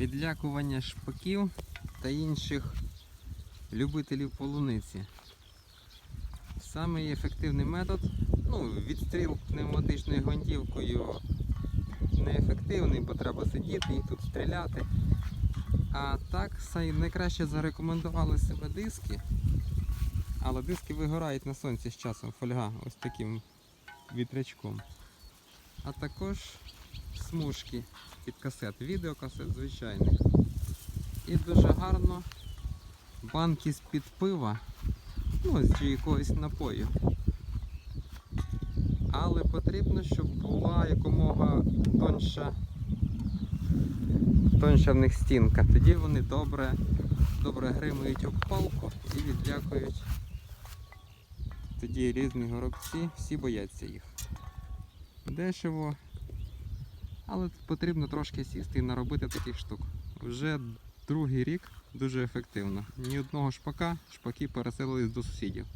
відлякування шпаків та інших любителів полуниці. Самий ефективний метод, ну, відстріл пневматичною гвинтівкою неефективний, бо треба сидіти і тут стріляти. А так найкраще зарекомендували себе диски. Але диски вигорають на сонці з часом фольга ось таким вітрячком. А також смужки під касет, відеокасет звичайних. І дуже гарно банки з-під пива, ну, з якогось напою. Але потрібно, щоб була якомога тонша, тонша в них стінка. Тоді вони добре, добре гримають об палку і відлякують. Тоді різні горобці, всі бояться їх. Дешево, але потрібно трошки сісти і наробити таких штук. Вже другий рік дуже ефективно. Ні одного шпака, шпаки переселились до сусідів.